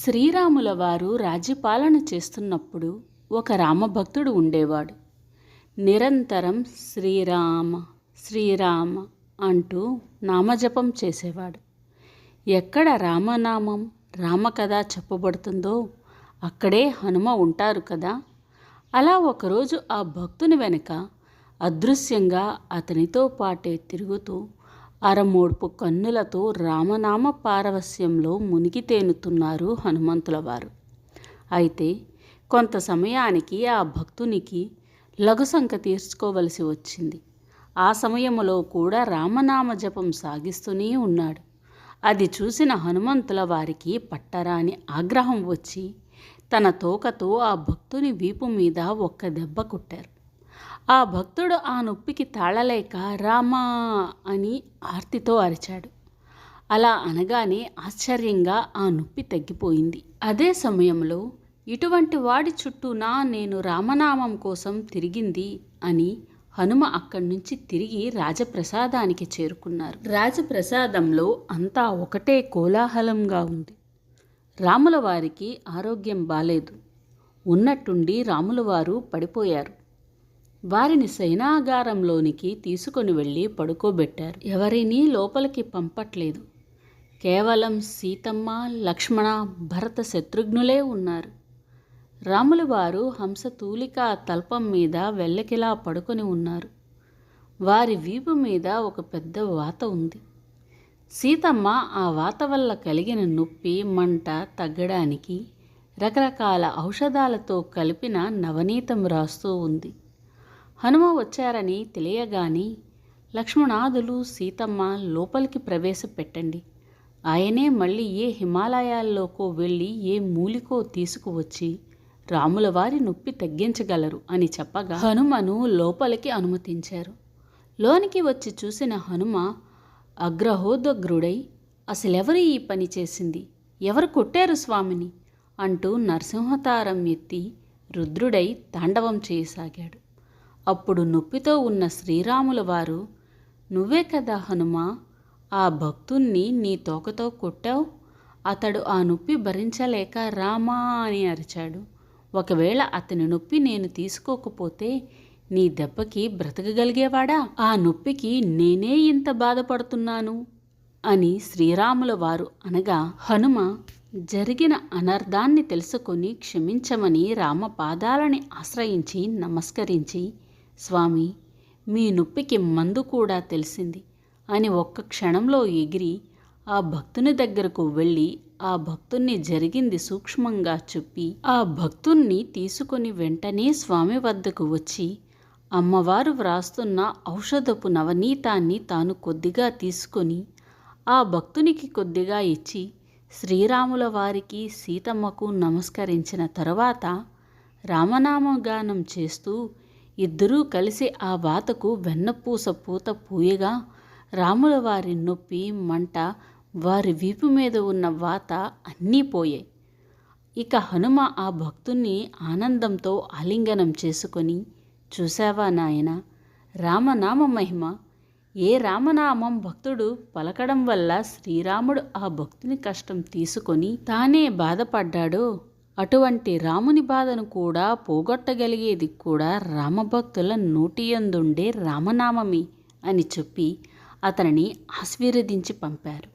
శ్రీరాముల వారు రాజ్యపాలన చేస్తున్నప్పుడు ఒక రామభక్తుడు ఉండేవాడు. నిరంతరం శ్రీరామ శ్రీరామ అంటూ నామజపం చేసేవాడు. ఎక్కడ రామనామం రామకథ చెప్పబడుతుందో అక్కడే హనుమ ఉంటారు కదా. అలా ఒకరోజు ఆ భక్తుని వెనుక అదృశ్యంగా అతనితో పాటే తిరుగుతూ అరమోడ్పు కన్నులతో రామనామ పారవస్యంలో మునిగి తేనుతున్నారు హనుమంతుల వారు అయితే కొంత సమయానికి ఆ భక్తునికి లఘుశంక తీర్చుకోవలసి వచ్చింది. ఆ సమయంలో కూడా రామనామ జపం సాగిస్తూనే ఉన్నాడు. అది చూసిన హనుమంతుల వారికి పట్టరాని ఆగ్రహం వచ్చి తన తోకతో ఆ భక్తుని వీపు మీద ఒక్క దెబ్బ కొట్టారు. ఆ భక్తుడు ఆ నొప్పికి తాళలేక రామా అని ఆర్తితో అరిచాడు. అలా అనగానే ఆశ్చర్యంగా ఆ నొప్పి తగ్గిపోయింది. అదే సమయంలో ఇటువంటి వాడి చుట్టూనా నేను రామనామం కోసం తిరిగింది అని హనుమ అక్కడి నుంచి తిరిగి రాజప్రసాదానికి చేరుకున్నారు. రాజప్రసాదంలో అంతా ఒకటే కోలాహలంగా ఉంది. రాముల వారికి ఆరోగ్యం బాలేదు. ఉన్నట్టుండి రాములవారు పడిపోయారు. వారిని సైనాగారంలోనికి తీసుకొని వెళ్ళి పడుకోబెట్టారు. ఎవరినీ లోపలికి పంపట్లేదు. కేవలం సీతమ్మ లక్ష్మణ భరత శత్రుఘ్నులే ఉన్నారు. రాముల వారు హంసతూలిక తల్పం మీద వెళ్ళకిలా పడుకొని ఉన్నారు. వారి వీపు మీద ఒక పెద్ద వాత ఉంది. సీతమ్మ ఆ వాత వల్ల కలిగిన నొప్పి మంట తగ్గడానికి రకరకాల ఔషధాలతో కలిపిన నవనీతం రాస్తూ ఉంది. హనుమ వచ్చారని తెలియగాని లక్ష్మణాదులు సీతమ్మ లోపలికి ప్రవేశపెట్టండి. ఆయనే మళ్ళీ ఏ హిమాలయాల్లోకో వెళ్ళి ఏ మూలికో తీసుకువచ్చి రాముల వారి నొప్పి తగ్గించగలరు అని చెప్పగా హనుమను లోపలికి అనుమతించారు. లోనికి వచ్చి చూసిన హనుమ అగ్రహోదగ్రుడై అసలెవరు ఈ పని చేసింది? ఎవరు కొట్టారు స్వామిని? అంటూ నరసింహతారం ఎత్తి రుద్రుడై తాండవం చేయసాగాడు. అప్పుడు నొప్పితో ఉన్న శ్రీరాముల వారు నువ్వే కదా హనుమ ఆ భక్తుణ్ణి నీ తోకతో కొట్టావు? అతడు ఆ నొప్పి భరించలేక రామా అని అరిచాడు. ఒకవేళ అతని నొప్పి నేను తీసుకోకపోతే నీ దెబ్బకి బ్రతకగలిగేవాడా? ఆ నొప్పికి నేనే ఇంత బాధపడుతున్నాను అని శ్రీరాముల వారు అనగా హనుమ జరిగిన అనర్థాన్ని తెలుసుకొని క్షమించమని రామ పాదాలని ఆశ్రయించి నమస్కరించి స్వామి మీ నొప్పికి మందు కూడా తెలిసింది. అని ఒక్క క్షణంలో ఎగిరి ఆ భక్తుని దగ్గరకు వెళ్ళి ఆ భక్తుణ్ణి జరిగింది సూక్ష్మంగా చెప్పి ఆ భక్తుణ్ణి తీసుకొని వెంటనే స్వామి వద్దకు వచ్చి అమ్మవారు వ్రాస్తున్న ఔషధపు నవనీతాన్ని తాను కొద్దిగా తీసుకొని ఆ భక్తునికి కొద్దిగా ఇచ్చి శ్రీరాముల వారికి సీతమ్మకు నమస్కరించిన తరువాత రామనామగానం చేస్తూ ఇద్దరూ కలిసి ఆ వాతకు వెన్నపూస పూత పూయగా రాముల వారి నొప్పి మంట వారి వీపు మీద ఉన్న వాత అన్నీ పోయాయి. ఇక హనుమ ఆ భక్తుణ్ణి ఆనందంతో ఆలింగనం చేసుకొని చూశావా నాయన రామనామ మహిమ. ఏ రామనామం భక్తుడు పలకడం వల్ల శ్రీరాముడు ఆ భక్తుని కష్టం తీసుకొని తానే బాధపడ్డాడో అటువంటి రాముని బాధను కూడా పోగొట్టగలిగేది కూడా రామభక్తుల నోటియందుండే రామనామమే అని చెప్పి అతనిని ఆశీర్వదించి పంపారు.